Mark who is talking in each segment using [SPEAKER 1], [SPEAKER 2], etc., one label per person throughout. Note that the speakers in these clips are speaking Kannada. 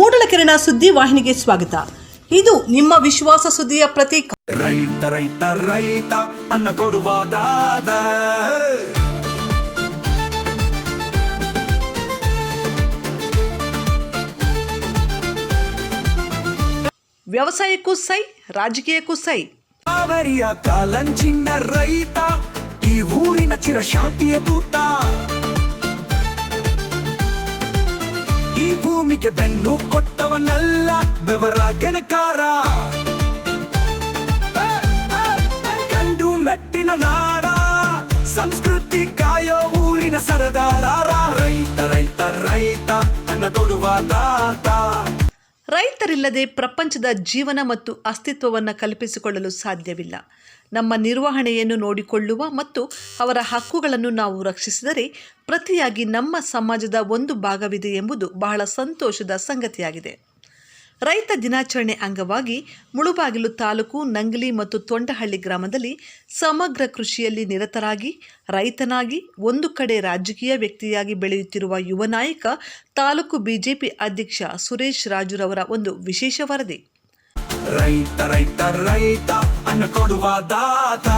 [SPEAKER 1] ಮೂಡಲಕೆರೆನ ಸುದ್ದಿ ವಾಹಿನಿಗೆ ಸ್ವಾಗತ. ಇದು ನಿಮ್ಮ ವಿಶ್ವಾಸ ಸುದ್ದಿಯ ಪ್ರತೀಕ.
[SPEAKER 2] ರೈತ ರೈತ ರೈತ ಅನ್ನ ಕೊಡುವ ದಾದ
[SPEAKER 1] ವ್ಯವಸಾಯಕ್ಕೂ ಸೈ ರಾಜಕೀಯಕ್ಕೂ ಸೈ.
[SPEAKER 2] ಕಾವೇರಿಯ ಕಾಲಂಚಿನ ರೈತ ಈ ಊರಿನ ಚಿರಶಾಂತಿಯ ದೂತ. ಈ ಭೂಮಿಗೆ ಬೆನ್ನು ಕೊಟ್ಟವನಲ್ಲ ಬೆವರ ಗೆಣಕಾರ ಕಂಡು ಮೆಟ್ಟಿನ ನಾಡ, ಸಂಸ್ಕೃತಿ ಕಾಯೋ ಊರಿನ ಸರದಾರ. ರೈತ ರೈತ ರೈತ ಅನ್ನ ಕೊಡುವ ದಾತ.
[SPEAKER 1] ರೈತರಿಲ್ಲದೆ ಪ್ರಪಂಚದ ಜೀವನ ಮತ್ತು ಅಸ್ತಿತ್ವವನ್ನು ಕಲ್ಪಿಸಿಕೊಳ್ಳಲು ಸಾಧ್ಯವಿಲ್ಲ. ನಮ್ಮ ನಿರ್ವಹಣೆಯನ್ನು ನೋಡಿಕೊಳ್ಳುವ ಮತ್ತು ಅವರ ಹಕ್ಕುಗಳನ್ನು ನಾವು ರಕ್ಷಿಸಿದರೆ ಪ್ರತಿಯಾಗಿ ನಮ್ಮ ಸಮಾಜದ ಒಂದು ಭಾಗವಿದೆ ಎಂಬುದು ಬಹಳ ಸಂತೋಷದ ಸಂಗತಿಯಾಗಿದೆ. ರೈತ ದಿನಾಚರಣೆ ಅಂಗವಾಗಿ ಮುಳುಬಾಗಿಲು ತಾಲೂಕು ನಂಗಲಿ ಮತ್ತು ತೊಂಡಹಳ್ಳಿ ಗ್ರಾಮದಲ್ಲಿ ಸಮಗ್ರ ಕೃಷಿಯಲ್ಲಿ ನಿರತರಾಗಿ, ರೈತನಾಗಿ, ಒಂದು ಕಡೆ ರಾಜಕೀಯ ವ್ಯಕ್ತಿಯಾಗಿ ಬೆಳೆಯುತ್ತಿರುವ ಯುವ ನಾಯಕ ತಾಲೂಕು ಬಿಜೆಪಿ ಅಧ್ಯಕ್ಷ ಸುರೇಶ್ ರಾಜುರವರ ಒಂದು ವಿಶೇಷ ವರದಿ.
[SPEAKER 2] ರೈತ ರೈತ ರೈತ. ಅನ್ನ ಕೊಡುವ ದಾತ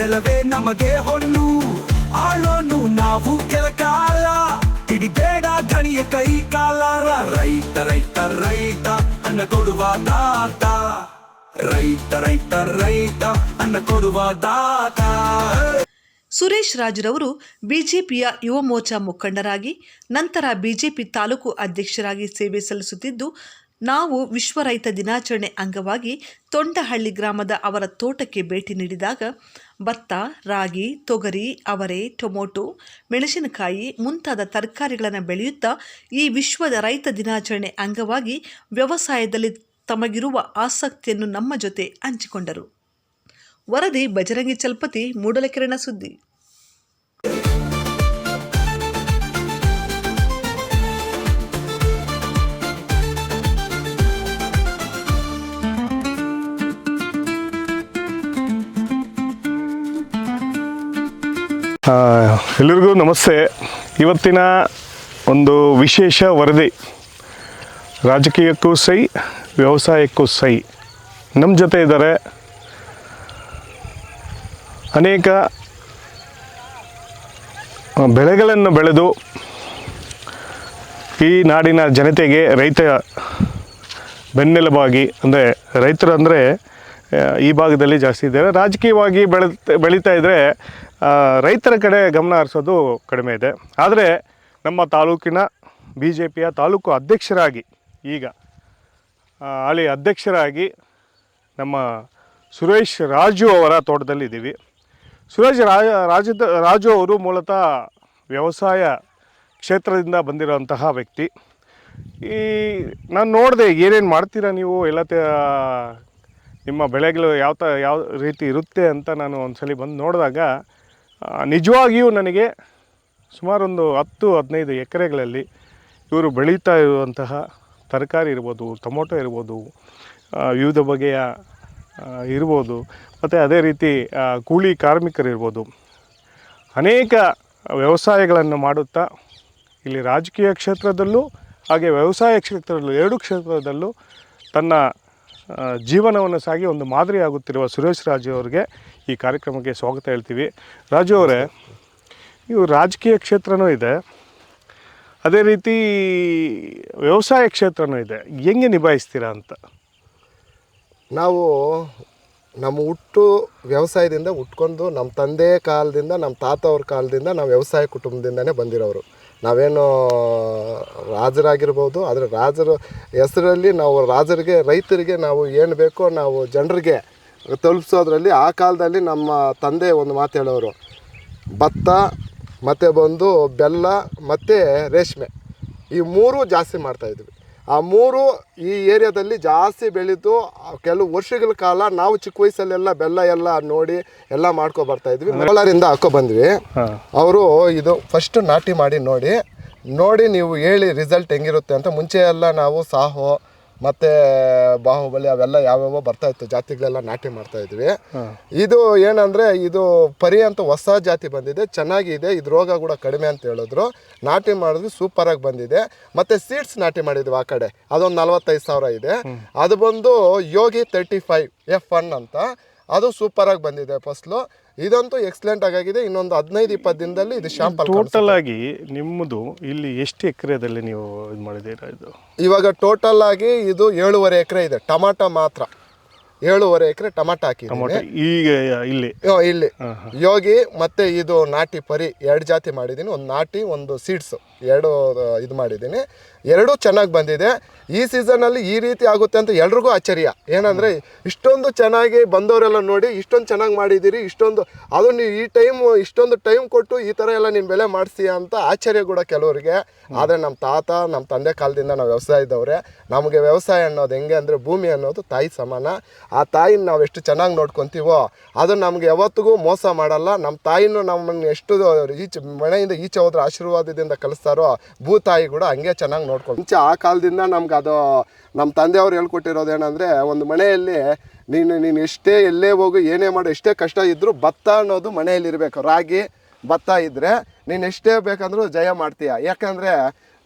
[SPEAKER 2] ನೆಲವೇ ನಮಗೆ ಹೊನ್ನು ಆಳೋನು ನಾವು ಕೆಲ ಕಾಲ ಹಿಡಿಬೇಡ ಧನಿಯ ಕೈ ಕಾಲ. ರೈತ ರೈತ ರೈತ, ಅನ್ನ ಕೊಡುವ ದಾತ. ರೈತ ರೈತ ರೈತ, ಅನ್ನ ಕೊಡುವ ದಾತ.
[SPEAKER 1] ಸುರೇಶ್ ರಾಜ್ರವರು ಬಿಜೆಪಿಯ ಯುವ ಮೋರ್ಚಾ ಮುಖಂಡರಾಗಿ, ನಂತರ ಬಿಜೆಪಿ ತಾಲೂಕು ಅಧ್ಯಕ್ಷರಾಗಿ ಸೇವೆ ಸಲ್ಲಿಸುತ್ತಿದ್ದು ನಾವು ವಿಶ್ವ ರೈತ ದಿನಾಚರಣೆ ಅಂಗವಾಗಿ ತೊಂಡಹಳ್ಳಿ ಗ್ರಾಮದ ಅವರ ತೋಟಕ್ಕೆ ಭೇಟಿ ನೀಡಿದಾಗ ಭತ್ತ, ರಾಗಿ, ತೊಗರಿ, ಅವರೆ, ಟೊಮೊಟೊ, ಮೆಣಸಿನಕಾಯಿ ಮುಂತಾದ ತರಕಾರಿಗಳನ್ನು ಬೆಳೆಯುತ್ತಾ ಈ ವಿಶ್ವದ ರೈತ ದಿನಾಚರಣೆ ಅಂಗವಾಗಿ ವ್ಯವಸಾಯದಲ್ಲಿ ತಮಗಿರುವ ಆಸಕ್ತಿಯನ್ನು ನಮ್ಮ ಜೊತೆ ಹಂಚಿಕೊಂಡರು. ವರದಿ ಬಜರಂಗಿ ಚಲ್ಪತಿ ಮೂಡಲಕಿರಣ ಸುದ್ದಿ.
[SPEAKER 3] ಎಲ್ಲರಿಗೂ ನಮಸ್ತೆ. ಇವತ್ತಿನ ಒಂದು ವಿಶೇಷ ವರದಿ. ರಾಜಕೀಯಕ್ಕೂ ಸೈ, ವ್ಯವಸಾಯಕ್ಕೂ ಸೈ. ನಮ್ಮ ಜೊತೆ ಇದ್ದಾರೆ ಅನೇಕ ಬೆಳೆಗಳನ್ನು ಬೆಳೆದು ಈ ನಾಡಿನ ಜನತೆಗೆ ರೈತ ಬೆನ್ನೆಲುಬಾಗಿ, ಅಂದರೆ ರೈತರು ಅಂದರೆ ಈ ಭಾಗದಲ್ಲಿ ಜಾಸ್ತಿ ಇದ್ದಾರೆ. ರಾಜಕೀಯವಾಗಿ ಬೆಳೆ ಬೆಳೀತಾ ಇದ್ದರೆ ರೈತರ ಕಡೆ ಗಮನ ಹರಿಸೋದು ಕಡಿಮೆ ಇದೆ. ಆದರೆ ನಮ್ಮ ತಾಲೂಕಿನ ಬಿ ಜೆ ಪಿಯ ತಾಲೂಕು ಅಧ್ಯಕ್ಷರಾಗಿ ಈಗ ಅಲ್ಲಿ ಅಧ್ಯಕ್ಷರಾಗಿ ನಮ್ಮ ಸುರೇಶ್ ರಾಜು ಅವರ ತೋಟದಲ್ಲಿ ಇದ್ದೀವಿ. ಸುರೇಶ್ ರಾಜ ರಾಜದ ರಾಜು ಅವರು ಮೂಲತಃ ವ್ಯವಸಾಯ ಕ್ಷೇತ್ರದಿಂದ ಬಂದಿರುವಂತಹ ವ್ಯಕ್ತಿ. ಈ, ನಾನು ನೋಡಿದೆ ಏನೇನು ಮಾಡ್ತೀರಾ ನೀವು? ಎಲ್ಲ ನಿಮ್ಮ ಬೆಳೆಗಳು ಯಾವ ತ, ಯಾವ ರೀತಿ ಇರುತ್ತೆ ಅಂತ ನಾನು ಒಂದ್ಸಲಿ ಬಂದು ನೋಡಿದಾಗ ನಿಜವಾಗಿಯೂ ನನಗೆ ಸುಮಾರು ಒಂದು ಹತ್ತು, ಹದಿನೈದು ಎಕರೆಗಳಲ್ಲಿ ಇವರು ಬೆಳೀತಾ ಇರುವಂತಹ ತರಕಾರಿ ಇರ್ಬೋದು, ಟೊಮೊಟೊ ಇರ್ಬೋದು ವಿವಿಧ ಬಗೆಯ ಇರ್ಬೋದು, ಮತ್ತು ಅದೇ ರೀತಿ ಕೂಲಿ ಕಾರ್ಮಿಕರಿರ್ಬೋದು ಅನೇಕ ವ್ಯವಸಾಯಗಳನ್ನು ಮಾಡುತ್ತಾ ಇಲ್ಲಿ ರಾಜಕೀಯ ಕ್ಷೇತ್ರದಲ್ಲೂ ಹಾಗೆ ವ್ಯವಸಾಯ ಕ್ಷೇತ್ರದಲ್ಲೂ, ಎರಡು ಕ್ಷೇತ್ರದಲ್ಲೂ ತನ್ನ ಜೀವನವನ್ನು ಸಾಗಿ ಒಂದು ಮಾದರಿಯಾಗುತ್ತಿರುವ ಸುರೇಶ್ ರಾಜು ಅವರಿಗೆ ಈ ಕಾರ್ಯಕ್ರಮಕ್ಕೆ ಸ್ವಾಗತ ಹೇಳ್ತೀವಿ. ರಾಜು ಅವರೇ ಇವು ರಾಜಕೀಯ ಕ್ಷೇತ್ರನೂ ಇದೆ. ಅದೇ ರೀತಿ ವ್ಯವಸಾಯ ಕ್ಷೇತ್ರನೂ ಇದೆ. ಹೆಂಗೆ ನಿಭಾಯಿಸ್ತೀರಾ ಅಂತ?
[SPEAKER 4] ನಾವು ನಮ್ಮ ಹುಟ್ಟು ವ್ಯವಸಾಯದಿಂದ ಹುಟ್ಕೊಂಡು ನಮ್ಮ ತಂದೆ ಕಾಲದಿಂದ, ನಮ್ಮ ತಾತ ಅವ್ರ ಕಾಲದಿಂದ ನಾವು ವ್ಯವಸಾಯ ಕುಟುಂಬದಿಂದನೇ ಬಂದಿರೋರು. ನಾವೇನು ರಾಜರಾಗಿರ್ಬೋದು, ಆದರೆ ರಾಜರ ಹೆಸರಲ್ಲಿ ನಾವು ರಾಜರಿಗೆ, ರೈತರಿಗೆ ನಾವು ಏನು ಬೇಕೋ ನಾವು ಜನರಿಗೆ ತಲುಪಿಸೋದ್ರಲ್ಲಿ ಆ ಕಾಲದಲ್ಲಿ ನಮ್ಮ ತಂದೆ ಒಂದು ಮಾತು ಹೇಳೋರು ಭತ್ತ ಮತ್ತು ಬಂದು ಬೆಲ್ಲ ಮತ್ತು ರೇಷ್ಮೆ. ಈ ಮೂರು ಜಾಸ್ತಿ ಮಾಡ್ತಾಯಿದ್ವಿ ಆ ಮೂರು ಈ ಏರಿಯಾದಲ್ಲಿ ಜಾಸ್ತಿ ಬೆಳೀತು ಕೆಲವು ವರ್ಷಗಳ ಕಾಲ ನಾವು ಚಿಕ್ಕ ವಯಸ್ಸಲ್ಲೆಲ್ಲ ಬೆಲ್ಲ ಎಲ್ಲ ನೋಡಿ ಎಲ್ಲ ಮಾಡ್ಕೊ ಬರ್ತಾ ಇದ್ವಿ. ಕೋಲಾರಿಂದ ಹಾಕೋ ಬಂದ್ವಿ. ಅವರು ಇದು ಫಸ್ಟ್ ನಾಟಿ ಮಾಡಿ ನೋಡಿ ನೋಡಿ ನೀವು ಹೇಳಿ ರಿಸಲ್ಟ್ ಹೆಂಗಿರುತ್ತೆ ಅಂತ ಮುಂಚೆ ಎಲ್ಲ ನಾವು ಸಾಹೋ ಮತ್ತು ಬಾಹುಬಲಿ ಅವೆಲ್ಲ ಯಾವ್ಯಾವ ಬರ್ತಾ ಇತ್ತು ಜಾತಿಗಳೆಲ್ಲ ನಾಟಿ ಮಾಡ್ತಾ ಇದ್ವಿ. ಇದು ಏನಂದರೆ ಇದು ಪರಿ ಅಂತ ಹೊಸ ಜಾತಿ ಬಂದಿದೆ ಚೆನ್ನಾಗಿದೆ ಇದು ರೋಗ ಕೂಡ ಕಡಿಮೆ ಅಂತ ಹೇಳಿದ್ರು. ನಾಟಿ ಮಾಡಿದ್ವಿ ಸೂಪರಾಗಿ ಬಂದಿದೆ. ಮತ್ತು ಸೀಡ್ಸ್ ನಾಟಿ ಮಾಡಿದ್ವಿ ಆ ಕಡೆ ಅದೊಂದು ನಲ್ವತ್ತೈದು ಸಾವಿರ ಇದೆ. ಅದು ಬಂದು Yogi thirty five F one ಅಂತ. ಅದು ಸೂಪರಾಗಿ ಬಂದಿದೆ ಫಸ್ಲು ಇದಂತೂ ಎಕ್ಸಲೆಂಟ್ ಆಗಿದೆ ಇನ್ನೊಂದು ಹದಿನೈದು ಇಪ್ಪತ್ತು ದಿನದಲ್ಲಿ ಇದು ಶಾಂಪಲ್
[SPEAKER 3] ಟೋಟಲ್ ಆಗಿ ನಿಮ್ಮದು ಇಲ್ಲಿ ಎಷ್ಟು ಎಕರೆದಲ್ಲಿ ನೀವು ಇದು ಮಾಡಿದ್ದೀರಾ ಇದು?
[SPEAKER 4] ಇವಾಗ ಟೋಟಲ್ ಆಗಿ ಇದು ಏಳುವರೆ ಎಕರೆ ಇದೆ. ಟಮಾಟ ಮಾತ್ರ. ಏಳುವರೆ ಎಕರೆ ಟಮಾಟ ಹಾಕಿದ್ದೀನಿ.
[SPEAKER 3] ಈಗ ಇಲ್ಲಿ?
[SPEAKER 4] ಇಲ್ಲಿ. ಯೋಗಿ ಮತ್ತೆ ಇದು ನಾಟಿ ಪರಿ ಎರಡು ಜಾತಿ ಮಾಡಿದ್ದೀನಿ. ಒಂದು ನಾಟಿ ಒಂದು ಸೀಡ್ಸ್ ಎರಡು ಇದು ಮಾಡಿದ್ದೀನಿ. ಎರಡೂ ಚೆನ್ನಾಗಿ ಬಂದಿದೆ. ಈ ಸೀಸನಲ್ಲಿ ಈ ರೀತಿ ಆಗುತ್ತೆ ಅಂತ ಎಲ್ರಿಗೂ ಆಶ್ಚರ್ಯ. ಏನಂದರೆ ಇಷ್ಟೊಂದು ಚೆನ್ನಾಗಿ ಬಂದವರೆಲ್ಲ ನೋಡಿ, ಇಷ್ಟೊಂದು ಚೆನ್ನಾಗಿ ಮಾಡಿದ್ದೀರಿ, ಇಷ್ಟೊಂದು, ಅದು ನೀವು ಈ ಟೈಮ್ ಇಷ್ಟೊಂದು ಟೈಮ್ ಕೊಟ್ಟು ಈ ಥರ ಎಲ್ಲ ನಿಮ್ಮ ಬೆಲೆ ಮಾಡಿಸಿ ಅಂತ ಆಶ್ಚರ್ಯ ಕೂಡ ಕೆಲವರಿಗೆ. ಆದರೆ ನಮ್ಮ ತಾತ ನಮ್ಮ ತಂದೆ ಕಾಲದಿಂದ ನಾವು ವ್ಯವಸಾಯದವ್ರೆ ನಮಗೆ ವ್ಯವಸಾಯ ಅನ್ನೋದು ಹೆಂಗೆ ಅಂದರೆ ಭೂಮಿ ಅನ್ನೋದು ತಾಯಿ ಸಮಾನ. ಆ ತಾಯಿನ ನಾವು ಎಷ್ಟು ಚೆನ್ನಾಗಿ ನೋಡ್ಕೊತೀವೋ, ಅದು ನಮ್ಗೆ ಯಾವತ್ತಿಗೂ ಮೋಸ ಮಾಡಲ್ಲ. ನಮ್ಮ ತಾಯಿನೂ ನಮ್ಮನ್ನು ಎಷ್ಟು ಈಚೆ ಮನೆಯಿಂದ ಈಚೆ ಹೋದ್ರೆ ಆಶೀರ್ವಾದದಿಂದ ಕಲಿಸ್ತಾರೋ ಭೂತಾಯಿ ಕೂಡ ಹಂಗೆ ಚೆನ್ನಾಗಿ ನೋಡ್ಕೊಂಡು ಮುಂಚೆ ಆ ಕಾಲದಿಂದ ನಮ್ಗೆ ಅದು ನಮ್ಮ ತಂದೆಯವ್ರು ಹೇಳ್ಕೊಟ್ಟಿರೋದು ಏನಂದರೆ ಒಂದು ಮನೆಯಲ್ಲಿ ನೀನು ನೀನು ಎಷ್ಟೇ ಎಲ್ಲೇ ಹೋಗು, ಏನೇ ಮಾಡು, ಎಷ್ಟೇ ಕಷ್ಟ ಇದ್ದರೂ ಭತ್ತ ಅನ್ನೋದು ಮನೆಯಲ್ಲಿರಬೇಕು ರಾಗಿ, ಭತ್ತ ಇದ್ದರೆ ನೀನು ಎಷ್ಟೇ ಬೇಕಂದ್ರೂ ಜಯ ಮಾಡ್ತೀಯ. ಯಾಕಂದರೆ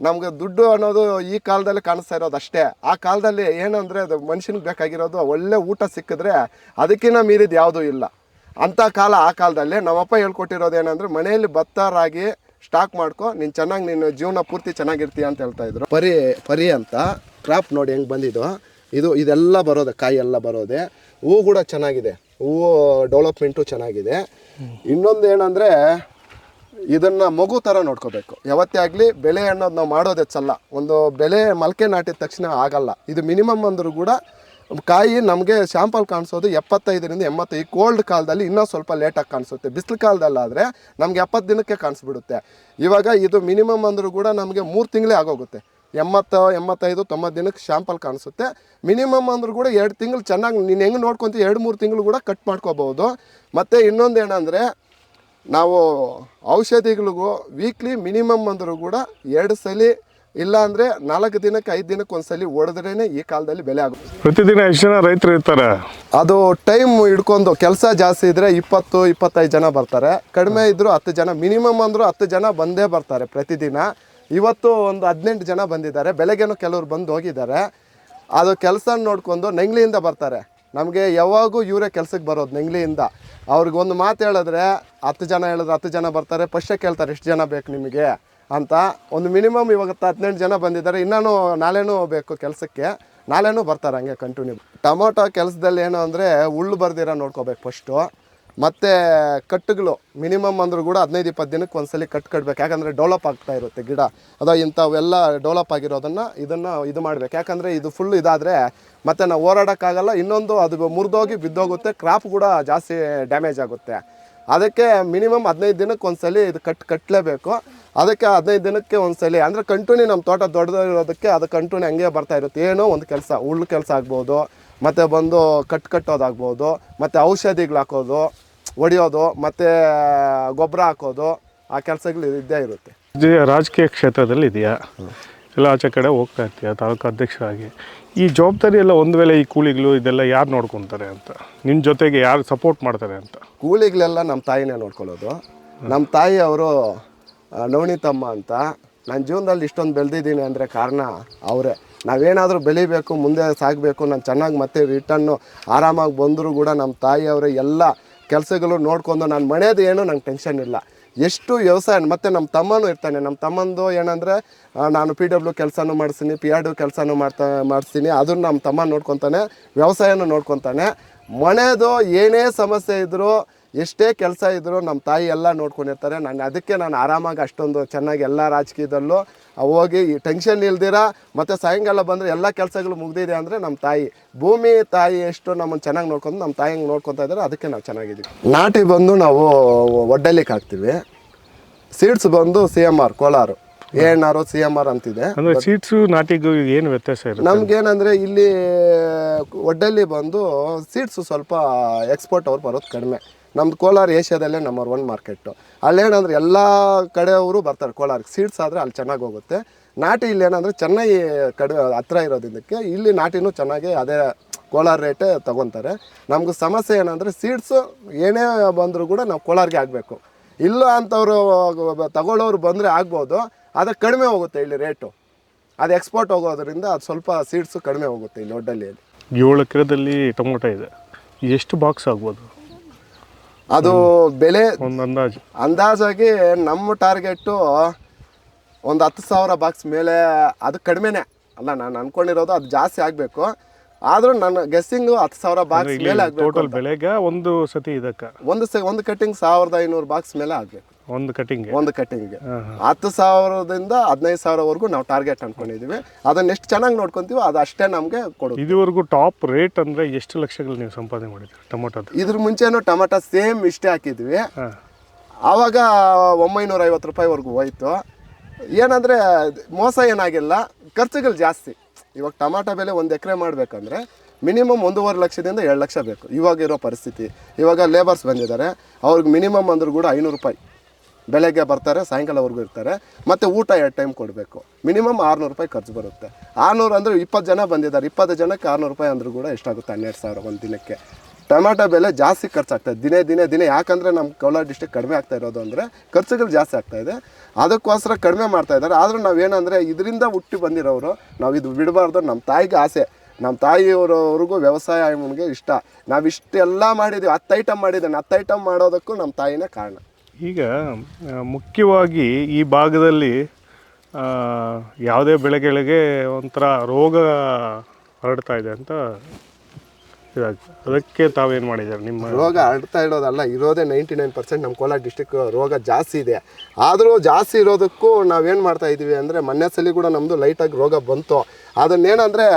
[SPEAKER 4] ನಮ್ಗೆ ದುಡ್ಡು ಅನ್ನೋದು ಈ ಕಾಲದಲ್ಲಿ ಕಾಣಿಸ್ತಾ ಇರೋದು ಅಷ್ಟೇ. ಆ ಕಾಲದಲ್ಲಿ ಏನಂದರೆ ಅದು ಮನುಷ್ಯನಿಗೆ ಬೇಕಾಗಿರೋದು ಒಳ್ಳೆ ಊಟ ಸಿಕ್ಕಿದ್ರೆ ಅದಕ್ಕಿಂತ ಮೀರಿದ ಯಾವುದೂ ಇಲ್ಲ. ಅಂಥ ಕಾಲ ಆ ಕಾಲದಲ್ಲಿ ನಮ್ಮಪ್ಪ ಹೇಳ್ಕೊಟ್ಟಿರೋದು ಏನಂದ್ರೆ ಮನೆಯಲ್ಲಿ ಭತ್ತ, ರಾಗಿ ಸ್ಟಾಕ್ ಮಾಡ್ಕೊ, ನೀನು ಚೆನ್ನಾಗಿ ನೀನು ಜೀವನ ಪೂರ್ತಿ ಚೆನ್ನಾಗಿರ್ತೀಯ ಅಂತ ಹೇಳ್ತಾ ಇದ್ರು. ಪರಿ ಪರಿ ಅಂತ ಕ್ರಾಪ್ ನೋಡಿ ಹೆಂಗೆ ಬಂದಿದ್ದು. ಇದು, ಇದೆಲ್ಲ ಬರೋದೆ, ಕಾಯಿ ಎಲ್ಲ ಬರೋದೆ. ಹೂ ಕೂಡ ಚೆನ್ನಾಗಿದೆ. ಹೂವು ಡೆವಲಪ್ಮೆಂಟು ಚೆನ್ನಾಗಿದೆ. ಇನ್ನೊಂದು ಏನಂದರೆ, ಇದನ್ನು ಮಗು ಥರ ನೋಡ್ಕೋಬೇಕು. ಯಾವತ್ತೇ ಆಗಲಿ ಬೆಳೆ ಅನ್ನೋದು ನಾವು ಮಾಡೋದು ಹೆಚ್ಚಲ್ಲ ಒಂದು ಬೆಳೆ ಮಲ್ಕೆ ನಾಟಿದ ತಕ್ಷಣ ಆಗಲ್ಲ. ಇದು ಮಿನಿಮಮ್ ಅಂದರೂ ಕೂಡ ಕಾಯಿ ನಮಗೆ ಶ್ಯಾಂಪಲ್ ಕಾಣಿಸೋದು ಎಪ್ಪತ್ತೈದರಿಂದ ಎಂಬತ್ತು. ಈ ಕೋಲ್ಡ್ ಕಾಲದಲ್ಲಿ ಇನ್ನೂ ಸ್ವಲ್ಪ ಲೇಟಾಗಿ ಕಾಣಿಸುತ್ತೆ. ಬಿಸಿಲು ಕಾಲದಲ್ಲಾದರೆ ನಮಗೆ ಎಪ್ಪತ್ತು ದಿನಕ್ಕೆ ಕಾಣಿಸ್ಬಿಡುತ್ತೆ. ಇವಾಗ ಇದು ಮಿನಿಮಮ್ ಅಂದರೂ ಕೂಡ ನಮಗೆ ಮೂರು ತಿಂಗಳೇ ಆಗೋಗುತ್ತೆ. ಎಂಬತ್ತು, ಎಂಬತ್ತೈದು, ತೊಂಬತ್ತು ದಿನಕ್ಕೆ ಶ್ಯಾಂಪಲ್ ಕಾಣಿಸುತ್ತೆ. ಮಿನಿಮಮ್ ಅಂದರೂ ಕೂಡ ಎರಡು ತಿಂಗಳು ಚೆನ್ನಾಗಿ ನೀನು ಹೆಂಗೆ ನೋಡ್ಕೊತೀವಿ ಎರಡು, ಮೂರು ತಿಂಗಳು ಕೂಡ ಕಟ್ ಮಾಡ್ಕೋಬೋದು. ಮತ್ತು ಇನ್ನೊಂದು ಏನಂದರೆ ನಾವು ಔಷಧಿಗಳಿಗೂ ವೀಕ್ಲಿ ಮಿನಿಮಮ್ ಅಂದರೂ ಕೂಡ ಎರಡು ಸಲ ಇಲ್ಲ ಅಂದ್ರೆ ನಾಲ್ಕು ದಿನಕ್ಕೆ ಐದು ದಿನಕ್ಕೆ ಒಂದ್ಸಲಿ ಸಲ ಹೊಡೆದ್ರೇ ಈ ಕಾಲದಲ್ಲಿ ಬೆಲೆ ಆಗುತ್ತೆ.
[SPEAKER 3] ಪ್ರತಿದಿನ ಎಷ್ಟು ಜನ ರೈತರು ಇರ್ತಾರೆ?
[SPEAKER 4] ಅದು ಟೈಮ್ ಹಿಡ್ಕೊಂಡು ಕೆಲಸ ಜಾಸ್ತಿ ಇದ್ದರೆ ಇಪ್ಪತ್ತು ಇಪ್ಪತ್ತೈದು ಜನ ಬರ್ತಾರೆ. ಕಡಿಮೆ ಇದ್ದರೂ ಹತ್ತು ಜನ ಮಿನಿಮಮ್ ಅಂದರೂ ಹತ್ತು ಜನ ಬಂದೇ ಬರ್ತಾರೆ ಪ್ರತಿದಿನ. ಇವತ್ತು ಒಂದು ಹದಿನೆಂಟು ಜನ ಬಂದಿದ್ದಾರೆ. ಬೆಳಗ್ಗೆನೂ ಕೆಲವರು ಬಂದು ಹೋಗಿದ್ದಾರೆ. ಅದು ಕೆಲಸ ನೋಡ್ಕೊಂಡು ನೆಂಗ್ಲಿಯಿಂದ ಬರ್ತಾರೆ. ನಮಗೆ ಯಾವಾಗೂ ಇವರೇ ಕೆಲಸಕ್ಕೆ ಬರೋದು ನೆಂಗ್ಲಿಯಿಂದ ಅವ್ರಿಗೆ ಒಂದು ಮಾತು ಹೇಳಿದ್ರೆ ಹತ್ತು ಜನ ಹೇಳಿದ್ರೆ ಹತ್ತು ಜನ ಬರ್ತಾರೆ. ಫಸ್ಟೇ ಕೇಳ್ತಾರೆ ಎಷ್ಟು ಜನ ಬೇಕು ನಿಮಗೆ? ಅಂತ ಒಂದು ಮಿನಿಮಮ್ ಇವಾಗ ಹದಿನೆಂಟು ಜನ ಬಂದಿದ್ದಾರೆ. ಇನ್ನೂ ನಾಳೆನೂ ಬೇಕು ಕೆಲಸಕ್ಕೆ. ನಾಳೆನೂ ಬರ್ತಾರೆ ಹಂಗೆ ಕಂಟಿನ್ಯೂ ಟೊಮೊಟೊ ಕೆಲಸದಲ್ಲಿ ಏನು ಅಂದರೆ ಹುಳ್ಳು ಬರ್ದಿರ ನೋಡ್ಕೋಬೇಕು ಫಸ್ಟು ಮತ್ತು ಕಟ್ಟುಗಳು ಮಿನಿಮಮ್ ಅಂದರೂ ಕೂಡ ಹದಿನೈದು, ಇಪ್ಪತ್ತು ದಿನಕ್ಕೆ ಒಂದ್ಸಲಿ ಕಟ್ ಕಟ್ಬೇಕು. ಯಾಕಂದರೆ ಡೆವಲಪ್ ಆಗ್ತಾ ಇರುತ್ತೆ ಗಿಡ. ಅದು ಇಂಥವೆಲ್ಲ ಡೆವಲಪ್ ಆಗಿರೋದನ್ನು ಇದನ್ನು ಇದು ಮಾಡ್ಬೇಕು. ಯಾಕಂದರೆ ಇದು ಫುಲ್ ಇದಾದರೆ ಮತ್ತು ನಾವು ಓಡಾಡೋಕ್ಕಾಗಲ್ಲ ಇನ್ನೊಂದು ಅದು ಮುರಿದೋಗಿ ಬಿದ್ದೋಗುತ್ತೆ. ಕ್ರಾಪ್ ಕೂಡ ಜಾಸ್ತಿ ಡ್ಯಾಮೇಜ್ ಆಗುತ್ತೆ. ಅದಕ್ಕೆ ಮಿನಿಮಮ್ ಹದಿನೈದು ದಿನಕ್ಕೆ ಒಂದ್ಸಲಿ ಇದು ಕಟ್ ಕಟ್ಟಲೇಬೇಕು ಅದಕ್ಕೆ ಹದಿನೈದು ದಿನಕ್ಕೆ ಒಂದ್ಸಲಿ ಅಂದರೆ ಕಂಟಿನ್ಯೂ ನಮ್ಮ ತೋಟ ದೊಡ್ಡದಾಗಿರೋದಕ್ಕೆ ಅದು ಕಂಟಿನ್ಯೂ ಹಂಗೆ ಬರ್ತಾ ಇರುತ್ತೆ. ಏನೋ ಒಂದು ಕೆಲಸ ಉಳ್ಳು ಕೆಲಸ ಆಗ್ಬೋದು ಮತ್ತು ಬಂದು ಕಟ್ ಕಟ್ಟೋದಾಗ್ಬೋದು ಮತ್ತು ಔಷಧಿಗಳು ಹಾಕೋದು ಹೊಡಿಯೋದು ಮತ್ತು ಗೊಬ್ಬರ ಹಾಕೋದು ಆ ಕೆಲಸಗಳು ಇದ್ದೇ ಇರುತ್ತೆ.
[SPEAKER 3] ರಾಜಕೀಯ ಕ್ಷೇತ್ರದಲ್ಲಿ ಇದೆಯಾ? ಎಲ್ಲ ಆಚೆ ಕಡೆ ಹೋಗ್ತಾ ಇರ್ತೀಯ ತಾಲೂಕು ಅಧ್ಯಕ್ಷರಾಗಿ? ಈ ಜವಾಬ್ದಾರಿ ಎಲ್ಲ ಒಂದು ವೇಳೆ ಈ ಕೂಲಿಗಳು ಇದೆಲ್ಲ ಯಾರು ನೋಡ್ಕೊತಾರೆ ಅಂತ? ನಿನ್ನ ಜೊತೆಗೆ ಯಾರು ಸಪೋರ್ಟ್ ಮಾಡ್ತಾರೆ ಅಂತ?
[SPEAKER 4] ಕೂಲಿಗಳೆಲ್ಲ ನಮ್ಮ ತಾಯಿನೇ ನೋಡ್ಕೊಳ್ಳೋದು. ನಮ್ಮ ತಾಯಿ ಅವರು ನವಣಿತಮ್ಮ ಅಂತ. ನನ್ನ ಜೀವನದಲ್ಲಿ ಇಷ್ಟೊಂದು ಬೆಳೆದಿದ್ದೀನಿ ಅಂದರೆ ಕಾರಣ ಅವರೇ. ನಾವೇನಾದರೂ ಬೆಳಿಬೇಕು, ಮುಂದೆ ಸಾಗಬೇಕು, ನಾನು ಚೆನ್ನಾಗಿ ಮತ್ತೆ ರಿಟರ್ನು ಆರಾಮಾಗಿ ಬಂದರೂ ಕೂಡ ನಮ್ಮ ತಾಯಿಯವರೇ ಎಲ್ಲ ಕೆಲಸಗಳು ನೋಡ್ಕೊಂಡು ನಾನು ಮನೆಯದು ಏನು ನಂಗೆ ಟೆನ್ಷನ್ ಇಲ್ಲ. ಎಷ್ಟು ವ್ಯವಸಾಯ, ಮತ್ತು ನಮ್ಮ ತಮ್ಮನೂ ಇರ್ತಾನೆ. ನಮ್ಮ ತಮ್ಮಂದು ಏನಂದರೆ ನಾನು ಪಿ ಡಬ್ಲ್ಯೂ ಕೆಲಸನೂ ಮಾಡಿಸ್ತೀನಿ ಪಿ ಆರ್ ಡಿ ಕೆಲಸನೂ ಮಾಡ್ತಾ ಮಾಡಿಸ್ತೀನಿ ಅದನ್ನು ನಮ್ಮ ತಮ್ಮ ನೋಡ್ಕೊತಾನೆ, ವ್ಯವಸಾಯನೂ ನೋಡ್ಕೊತಾನೆ. ಮನೆಯದು ಏನೇ ಸಮಸ್ಯೆ ಇದ್ದರೂ ಎಷ್ಟೇ ಕೆಲಸ ಇದ್ದರೂ ನಮ್ಮ ತಾಯಿ ಎಲ್ಲ ನೋಡ್ಕೊಂಡಿರ್ತಾರೆ. ನಾನು ಅದಕ್ಕೆ ನಾನು ಆರಾಮಾಗಿ ಅಷ್ಟೊಂದು ಚೆನ್ನಾಗಿ ಎಲ್ಲ ರಾಜಕೀಯದಲ್ಲೂ ಹೋಗಿ ಟೆನ್ಷನ್ ಇಲ್ದಿರ ಮತ್ತು ಸಾಯಂಕಾಲ ಬಂದರೆ ಎಲ್ಲ ಕೆಲಸಗಳು ಮುಗ್ದಿದೆ ಅಂದರೆ ನಮ್ಮ ತಾಯಿ. ಭೂಮಿ ತಾಯಿ ಎಷ್ಟು ನಮ್ಮನ್ನು ಚೆನ್ನಾಗಿ ನೋಡ್ಕೊಂಡು ನಮ್ಮ ತಾಯಿ ಹಂಗೆ ನೋಡ್ಕೊತಾ ಇದ್ದಾರೆ ಅದಕ್ಕೆ ನಾವು ಚೆನ್ನಾಗಿದ್ದೀವಿ. ನಾಟಿ ಬಂದು ನಾವು ಒಡ್ಡಲಿಕ್ಕೆ ಹಾಕ್ತೀವಿ. ಸೀಡ್ಸ್ ಬಂದು C M R Kolar. A N R C M R ಅಂತಿದೆ.
[SPEAKER 3] ಸೀಡ್ಸು ನಾಟಿಗೂ ಏನು ವ್ಯತ್ಯಾಸ
[SPEAKER 4] ನಮ್ಗೇನಂದ್ರೆ ಇಲ್ಲಿ ಒಡ್ಡಲ್ಲಿ ಬಂದು ಸೀಡ್ಸ್ ಸ್ವಲ್ಪ ಎಕ್ಸ್ಪೋರ್ಟ್ ಅವ್ರು ಬರೋದು ಕಡಿಮೆ. ನಮ್ದು ಕೋಲಾರ ಏಷ್ಯಾದಲ್ಲೇ ನಂಬರ್ ಒನ್ ಮಾರ್ಕೆಟು ಅಲ್ಲೇನಂದ್ರೆ ಎಲ್ಲ ಕಡೆಯವರು ಬರ್ತಾರೆ ಕೋಲಾರಕ್ಕೆ. ಸೀಡ್ಸ್ ಆದರೆ ಅಲ್ಲಿ ಚೆನ್ನಾಗಿ ಹೋಗುತ್ತೆ. ನಾಟಿ ಇಲ್ಲಿ ಏನಂದ್ರೆ ಚೆನ್ನೈ ಕಡೆ ಹತ್ರ ಇರೋದಿದ್ದಕ್ಕೆ ಇಲ್ಲಿ ನಾಟಿನೂ ಚೆನ್ನಾಗಿ ಅದೇ ಕೋಲಾರ ರೇಟೇ ತಗೊತಾರೆ. ನಮ್ಗೆ ಸಮಸ್ಯೆ ಏನಂದರೆ ಸೀಡ್ಸು ಏನೇ ಬಂದರೂ ಕೂಡ ನಾವು ಕೋಲಾರಿಗೆ ಆಗಬೇಕು. ಇಲ್ಲ ಅಂತವರು ತಗೊಳ್ಳೋರು ಬಂದರೆ ಆಗ್ಬೋದು. ಅದು ಕಡಿಮೆ ಹೋಗುತ್ತೆ ಇಲ್ಲಿ ರೇಟು ಅದು ಎಕ್ಸ್ಪೋರ್ಟ್ ಹೋಗೋದ್ರಿಂದ ಅದು ಸ್ವಲ್ಪ ಸೀಡ್ಸು ಕಡಿಮೆ ಹೋಗುತ್ತೆ ಇಲ್ಲಿ ಒಡ್ಡಲ್ಲಿ
[SPEAKER 3] ಏಳು ಎಕರೆದಲ್ಲಿ ಟೊಮೊಟೊ ಇದೆ. ಎಷ್ಟು ಬಾಕ್ಸ್ ಆಗ್ಬೋದು?
[SPEAKER 4] ಅದು ಬೆಲೆ
[SPEAKER 3] ಒಂದು ಅಂದಾಜು.
[SPEAKER 4] ಅಂದಾಜಾಗಿ ನಮ್ಮ ಟಾರ್ಗೆಟ್ಟು ಒಂದು ಹತ್ತು ಸಾವಿರ ಬಾಕ್ಸ್ ಮೇಲೆ ಅದು ಕಡಿಮೆನೇ. ಅಲ್ಲ ನಾನು ಅನ್ಕೊಂಡಿರೋದು ಅದು ಜಾಸ್ತಿ ಆಗಬೇಕು. ಆದರೂ ನನ್ನ ಗೆಸ್ಸಿಂಗು ಹತ್ತು ಸಾವಿರ ಬಾಕ್ಸ್ ಮೇಲೆ ಆಗಬೇಕು
[SPEAKER 3] ಟೋಟಲ್ ಬೆಳೆಗ ಒಂದು ಸತಿ ಇದಕ್ಕೆ.
[SPEAKER 4] ಒಂದು ಸ ಒಂದು ಕಟ್ಟಿಂಗ್ ಸಾವಿರದ ಐನೂರು ಬಾಕ್ಸ್ ಮೇಲೆ ಆಗಬೇಕು.
[SPEAKER 3] ಒಂದು ಕಟಿಂಗ್
[SPEAKER 4] ಒಂದು ಕಟಿಂಗ್ ಹತ್ತು ಸಾವಿರದಿಂದ ಹದಿನೈದು ಸಾವಿರವರೆಗೂ ನಾವು ಟಾರ್ಗೆಟ್ ಅನ್ಕೊಂಡಿದ್ದೀವಿ ಅದನ್ನ ಎಷ್ಟು ಚೆನ್ನಾಗಿ ನೋಡ್ಕೊಂತೀವೋ ಅದು ಅಷ್ಟೇ ನಮಗೆ ಕೊಡುತ್ತೆ.
[SPEAKER 3] ಇದುವರೆಗೂ ಟಾಪ್ ರೇಟ್ ಅಂದ್ರೆ ಎಷ್ಟು ಲಕ್ಷಗಳು ನೀವು ಸಂಪಾದನೆ ಮಾಡಿದ್ರಿ ಟೊಮೊಟೊ
[SPEAKER 4] ಇದ್ರ ಮುಂಚೆನೂ ಟೊಮೊಟೊ ಸೇಮ್ ಇಷ್ಟೇ ಹಾಕಿದ್ವಿ. ಆವಾಗ ಒಂಬೈನೂರ ಐವತ್ತು ರೂಪಾಯಿವರೆಗೂ ಹೋಯ್ತು. ಏನಂದರೆ ಮೋಸ ಏನಾಗಿಲ್ಲ. ಖರ್ಚುಗಳು ಜಾಸ್ತಿ. ಇವಾಗ ಟೊಮಾಟೊ ಬೆಲೆ ಒಂದು ಎಕರೆ ಮಾಡಬೇಕಂದ್ರೆ ಮಿನಿಮಮ್ ಒಂದೂವರೆ ಲಕ್ಷದಿಂದ ಎರಡು ಲಕ್ಷ ಬೇಕು. ಇವಾಗಿರೋ ಪರಿಸ್ಥಿತಿ. ಇವಾಗ ಲೇಬರ್ಸ್ ಬಂದಿದ್ದಾರೆ. ಅವ್ರಿಗೆ ಮಿನಿಮಮ್ ಅಂದ್ರೂ ಕೂಡ ಐನೂರು ರೂಪಾಯಿ. ಬೆಳಗ್ಗೆ ಬರ್ತಾರೆ, ಸಾಯಂಕಾಲವರೆಗೂ ಇರ್ತಾರೆ. ಮತ್ತು ಊಟ ಎರಡು ಟೈಮ್ ಕೊಡಬೇಕು. ಮಿನಿಮಮ್ ಆರುನೂರು ರೂಪಾಯಿ ಖರ್ಚು ಬರುತ್ತೆ. ಆರುನೂರು ಅಂದರೆ ಇಪ್ಪತ್ತು ಜನ ಬಂದಿದ್ದಾರೆ. ಇಪ್ಪತ್ತು ಜನಕ್ಕೆ ಆರುನೂರು ರೂಪಾಯಿ ಅಂದರೂ ಕೂಡ ಎಷ್ಟಾಗುತ್ತೆ? ಹನ್ನೆರಡು ಸಾವಿರ ಒಂದು ದಿನಕ್ಕೆ. ಟೊಮ್ಯಾಟೊ ಬೆಲೆ ಜಾಸ್ತಿ ಖರ್ಚಾಗ್ತದೆ ದಿನೇ ದಿನೇ ದಿನೇ. ಯಾಕಂದರೆ ನಮ್ಮ ಕೋಲಾರ ಡಿಸ್ಟಿಕ್ ಕಡಿಮೆ ಆಗ್ತಾ ಇರೋದು ಅಂದರೆ ಖರ್ಚುಗಳು ಜಾಸ್ತಿ ಆಗ್ತಾ ಇದೆ. ಅದಕ್ಕೋಸ್ಕರ ಕಡಿಮೆ ಮಾಡ್ತಾ ಇದ್ದಾರೆ. ಆದರೂ ನಾವೇನಂದರೆ ಇದರಿಂದ ಹುಟ್ಟಿ ಬಂದಿರೋರು, ನಾವು ಇದು ಬಿಡಬಾರ್ದು. ನಮ್ಮ ತಾಯಿಗೆ ಆಸೆ. ನಮ್ಮ ತಾಯಿಯವರವ್ರಿಗೂ ವ್ಯವಸಾಯ ನಮಗೆ ಇಷ್ಟ. ನಾವು ಇಷ್ಟೆಲ್ಲ ಮಾಡಿದ್ದೀವಿ ಹತ್ತು ಐಟಮ್ ಮಾಡಿದ್ದೇನೆ. ಹತ್ತು ಐಟಮ್ ಮಾಡೋದಕ್ಕೂ ನಮ್ಮ ತಾಯಿನೇ ಕಾರಣ.
[SPEAKER 3] ಈಗ ಮುಖ್ಯವಾಗಿ ಈ ಭಾಗದಲ್ಲಿ ಯಾವುದೇ ಬೆಳೆಗಳಿಗೆ ಒಂಥರ ರೋಗ ಹರಡ್ತಾ ಇದೆ ಅಂತ ಅದಕ್ಕೆ ತಾವೇನು ಮಾಡಿದ್ದಾರೆ? ನಿಮ್ಮ
[SPEAKER 4] ರೋಗ ಹರಡ್ತಾ ಇರೋದಲ್ಲ, ಇರೋದೇ ನೈಂಟಿ ನೈನ್ ಪರ್ಸೆಂಟ್ ನಮ್ಮ ಕೋಲಾರ ಡಿಸ್ಟಿಕ್ ರೋಗ ಜಾಸ್ತಿ ಇದೆ. ಆದರೂ ಜಾಸ್ತಿ ಇರೋದಕ್ಕೂ ನಾವೇನು ಮಾಡ್ತಾ ಇದ್ದೀವಿ ಅಂದರೆ ಮೊನ್ನೆ ಸಲ ಕೂಡ ನಮ್ಮದು ಲೈಟಾಗಿ ರೋಗ ಬಂತು. ಅದನ್ನೇನಂದರೆ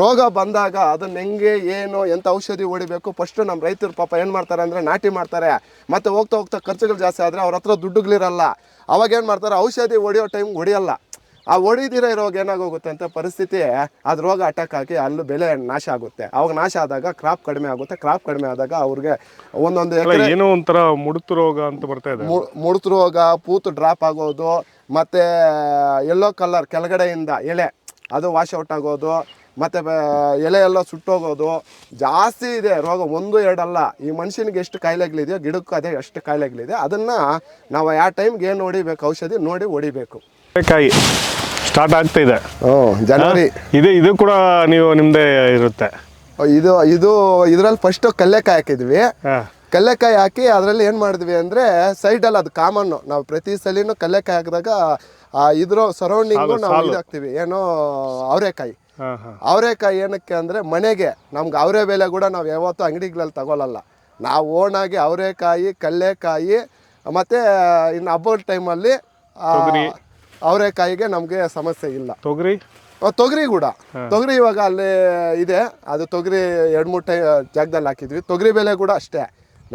[SPEAKER 4] ರೋಗ ಬಂದಾಗ ಅದನ್ನ ಹೆಂಗೆ ಏನು ಎಂಥ ಔಷಧಿ ಹೊಡಿಬೇಕು? ಫಸ್ಟು ನಮ್ಮ ರೈತರು ಪಾಪ ಏನು ಮಾಡ್ತಾರೆ ಅಂದರೆ ನಾಟಿ ಮಾಡ್ತಾರೆ. ಮತ್ತು ಹೋಗ್ತಾ ಹೋಗ್ತಾ ಖರ್ಚುಗಳು ಜಾಸ್ತಿ ಆದರೆ ಅವ್ರ ಹತ್ರ ದುಡ್ಡುಗಳಿರಲ್ಲ. ಅವಾಗ ಏನು ಮಾಡ್ತಾರೆ? ಔಷಧಿ ಹೊಡಿಯೋ ಟೈಮ್ ಹೊಡಿಯಲ್ಲ. ಆ ಹೊಡಿದಿರೋ ರೋಗ ಏನಾಗೋಗುತ್ತೆ ಅಂತ ಪರಿಸ್ಥಿತಿ ಅದು ರೋಗ ಅಟ್ಯಾಕ್ ಆಗಿ ಅಲ್ಲಿ ಬೆಲೆ ನಾಶ ಆಗುತ್ತೆ. ಅವಾಗ ನಾಶ ಆದಾಗ ಕ್ರಾಪ್ ಕಡಿಮೆ ಆಗುತ್ತೆ. ಕ್ರಾಪ್ ಕಡಿಮೆ ಆದಾಗ ಅವ್ರಿಗೆ ಒಂದೊಂದು
[SPEAKER 3] ಏನೋ ಒಂಥರ ಮುಡುತು ರೋಗ ಅಂತ ಬರ್ತಾ ಇದೆ.
[SPEAKER 4] ಮುಡುತು ರೋಗ ಪೂತು ಡ್ರಾಪ್ ಆಗೋದು ಮತ್ತು ಯೆಲ್ಲೋ ಕಲರ್ ಕೆಳಗಡೆಯಿಂದ ಎಳೆ ಅದು ವಾಶ್ ಔಟ್ ಆಗೋದು ಮತ್ತು ಎಲೆ ಎಲ್ಲ ಸುಟ್ಟೋಗೋದು ಜಾಸ್ತಿ ಇದೆ. ರೋಗ ಒಂದು ಎರಡಲ್ಲ. ಈ ಮನುಷ್ಯನಿಗೆ ಎಷ್ಟು ಕಾಯಿಲೆಗಳಿದೆಯೋ ಗಿಡಕ್ಕೂ ಅದೇ ಎಷ್ಟು ಕಾಯಿಲೆಗಳಿದೆ. ಅದನ್ನು ನಾವು ಯಾವ ಟೈಮ್ಗೆ ಏನು ಹೊಡಿಬೇಕು ಔಷಧಿ ನೋಡಿ ಹೊಡಿಬೇಕು.
[SPEAKER 3] ಕಾಯಿ ಸ್ಟಾರ್ಟ್ ಆಗ್ತಾ ಇದೆ.
[SPEAKER 4] ಜನವರಿ.
[SPEAKER 3] ಇದು ಇದು ಕೂಡ ನೀವು ನಿಮ್ಮದೇ ಇರುತ್ತೆ.
[SPEAKER 4] ಇದು ಇದು ಇದರಲ್ಲಿ ಫಸ್ಟು ಕಲ್ಲೆಕಾಯಿ ಹಾಕಿದ್ವಿ. ಕಲ್ಲೇಕಾಯಿ ಹಾಕಿ ಅದರಲ್ಲಿ ಏನು ಮಾಡಿದ್ವಿ ಅಂದರೆ ಸೈಡಲ್ಲಿ ಅದು ಕಾಮನ್ನು ನಾವು ಪ್ರತಿ ಸಲಿನೂ ಕಲ್ಲೆಕಾಯಿ ಹಾಕಿದಾಗ ಇದ್ರ ಸರೌಂಡಿಂಗು ನಾವು ಇದು ಹಾಕ್ತೀವಿ ಏನೋ ಅವರೆಕಾಯಿ. ಅವರೆಕಾಯಿ ಏನಕ್ಕೆ ಅಂದರೆ ಮನೆಗೆ ನಮ್ಗೆ ಅವರೆ ಬೆಲೆ ಕೂಡ ನಾವು ಯಾವತ್ತೂ ಅಂಗಡಿಗಳಲ್ಲಿ ತಗೊಳ್ಳಲ್ಲ ನಾವು ಓಣಾಗಿ ಅವರೆಕಾಯಿ ಕಲ್ಲೆಕಾಯಿ ಮತ್ತು ಇನ್ನು ಹಬ್ಬದ ಟೈಮಲ್ಲಿ ಅವರೆಕಾಯಿಗೆ ನಮಗೆ ಸಮಸ್ಯೆ ಇಲ್ಲ.
[SPEAKER 3] ತೊಗರಿ?
[SPEAKER 4] ತೊಗರಿ ಕೂಡ. ತೊಗರಿ ಇವಾಗ ಅಲ್ಲಿ ಇದೆ. ಅದು ತೊಗರಿ ಎರಡು ಮೂರು ಟೈ ಜಾಗದಲ್ಲಿ ಹಾಕಿದ್ವಿ. ತೊಗರಿ ಬೆಲೆ ಕೂಡ ಅಷ್ಟೇ.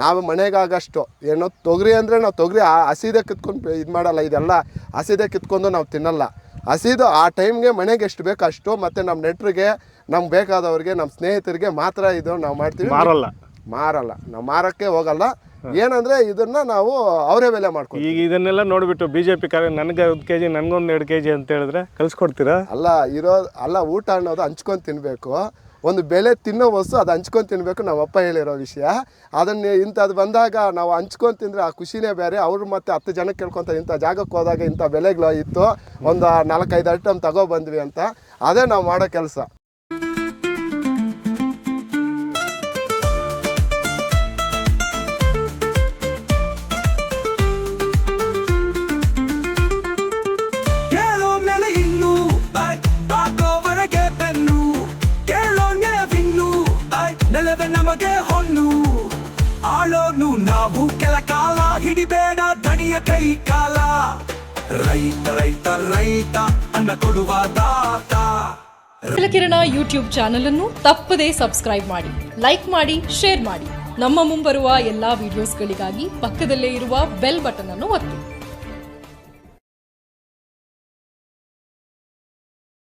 [SPEAKER 4] ನಾವು ಮನೆಗಾಗಷ್ಟು ಏನೋ ತೊಗರಿ ಅಂದರೆ ನಾವು ತೊಗರಿ ಹಸಿದೆ ಕಿತ್ಕೊಂಡು ಇದು ಮಾಡಲ್ಲ. ಇದೆಲ್ಲ ಹಸಿದೆ ಕಿತ್ಕೊಂಡು ನಾವು ತಿನ್ನಲ್ಲ. ಹಸಿದು ಆ ಟೈಮ್ಗೆ ಮನೆಗೆ ಎಷ್ಟು ಬೇಕು ಅಷ್ಟು ಮತ್ತು ನಮ್ಮ ನೆಟ್ರಿಗೆ ನಮ್ಗೆ ಬೇಕಾದವ್ರಿಗೆ ನಮ್ಮ ಸ್ನೇಹಿತರಿಗೆ ಮಾತ್ರ ಇದು ನಾವು ಮಾಡ್ತೀವಿ.
[SPEAKER 3] ಮಾರಲ್ಲ.
[SPEAKER 4] ಮಾರಲ್ಲ. ನಾವು ಮಾರಕ್ಕೆ ಹೋಗಲ್ಲ. ಏನಂದ್ರೆ ಇದನ್ನ ನಾವು ಅವರೇ ಬೆಲೆ ಮಾಡ್ತೀವಿ
[SPEAKER 3] ಈಗ ಇದನ್ನೆಲ್ಲ ನೋಡ್ಬಿಟ್ಟು ಬಿ ಜೆ ಪಿ ಕಾರ್ಯ ನನಗೆ ಒಂದು ಕೆ ಜಿ ನನಗೊಂದು ಎರಡು ಕೆ ಜಿ ಅಂತ ಹೇಳಿದ್ರೆ ಕಲ್ಸ್ಕೊಡ್ತೀರಾ
[SPEAKER 4] ಅಲ್ಲ ಇರೋ ಅಲ್ಲ ಊಟ ಅನ್ನೋದು ಹಂಚ್ಕೊಂಡು ತಿನ್ನಬೇಕು ಒಂದು ಬೆಲೆ ತಿನ್ನೋ ವಸ್ತು ಅದು ಹಂಚ್ಕೊಂಡು ತಿನ್ನಬೇಕು ನಮ್ಮ ಅಪ್ಪ ಹೇಳಿರೋ ವಿಷಯ. ಅದನ್ನು ಇಂಥದ್ದು ಬಂದಾಗ ನಾವು ಹಂಚ್ಕೊಂಡು ತಿಂದರೆ ಆ ಖುಷಿನೇ ಬೇರೆ. ಅವರು ಮತ್ತೆ ಹತ್ತು ಜನಕ್ಕೆ ಕೇಳ್ಕೊತಾರೆ, ಇಂಥ ಜಾಗಕ್ಕೆ ಹೋದಾಗ ಇಂಥ ಬೆಲೆಗಳು ಇತ್ತು, ಒಂದು ನಾಲ್ಕೈದು ಐಟಮ್ ತಗೋ ಬಂದ್ವಿ ಅಂತ. ಅದೇ ನಾವು ಮಾಡೋ ಕೆಲಸ.
[SPEAKER 2] ನೆಲವೇ ನಮಗೆ ಹೊನ್ನು ಆಳೋನು ನಾವು ಕೆಲ ಕಾಲ ಹಿಡಿಬೇಡ ದಣಿಯ ಕೈ ಕಾಲ ರೈತ ರೈತ ರೈತ, ಅನ್ನ ಕೊಡುವ ದಾತ.
[SPEAKER 5] ಕಿರಣ ಯೂಟ್ಯೂಬ್ ಚಾನೆಲ್ ಅನ್ನು ತಪ್ಪದೇ ಸಬ್ಸ್ಕ್ರೈಬ್ ಮಾಡಿ, ಲೈಕ್ ಮಾಡಿ, ಶೇರ್ ಮಾಡಿ. ನಮ್ಮ ಮುಂಬರುವ ಎಲ್ಲಾ ವಿಡಿಯೋಸ್ಗಳಿಗಾಗಿ ಪಕ್ಕದಲ್ಲೇ ಇರುವ ಬೆಲ್ ಬಟನ್ ಅನ್ನು ಒತ್ತಿ.